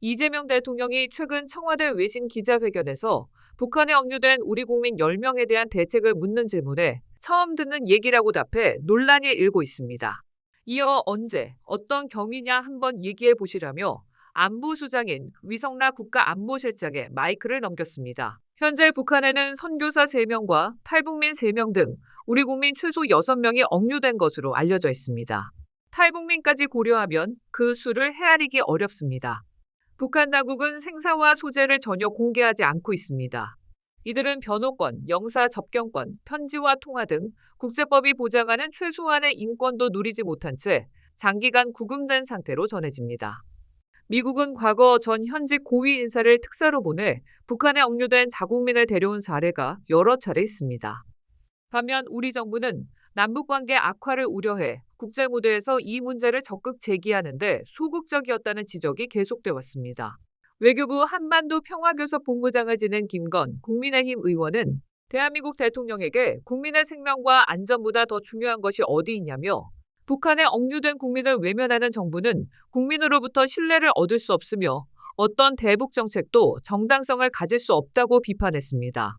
이재명 대통령이 최근 청와대 외신 기자회견에서 북한에 억류된 우리 국민 10명에 대한 대책을 묻는 질문에 처음 듣는 얘기라고 답해 논란이 일고 있습니다. 이어 언제 어떤 경위냐 한번 얘기해 보시라며 안보수장인 위성라 국가안보실장에 마이크를 넘겼습니다. 현재 북한에는 선교사 3명과 탈북민 3명 등 우리 국민 최소 6명이 억류된 것으로 알려져 있습니다. 탈북민까지 고려하면 그 수를 헤아리기 어렵습니다. 북한 당국은 생사와 소재를 전혀 공개하지 않고 있습니다. 이들은 변호권, 영사 접견권, 편지와 통화 등 국제법이 보장하는 최소한의 인권도 누리지 못한 채 장기간 구금된 상태로 전해집니다. 미국은 과거 전 현직 고위 인사를 특사로 보내 북한에 억류된 자국민을 데려온 사례가 여러 차례 있습니다. 반면 우리 정부는 남북 관계 악화를 우려해 국제 무대에서 이 문제를 적극 제기하는데 소극적이었다는 지적이 계속돼 왔습니다. 외교부 한반도 평화교섭 본부장을 지낸 김건 국민의힘 의원은 대한민국 대통령에게 국민의 생명과 안전보다 더 중요한 것이 어디 있냐며 북한에 억류된 국민을 외면하는 정부는 국민으로부터 신뢰를 얻을 수 없으며 어떤 대북 정책도 정당성을 가질 수 없다고 비판했습니다.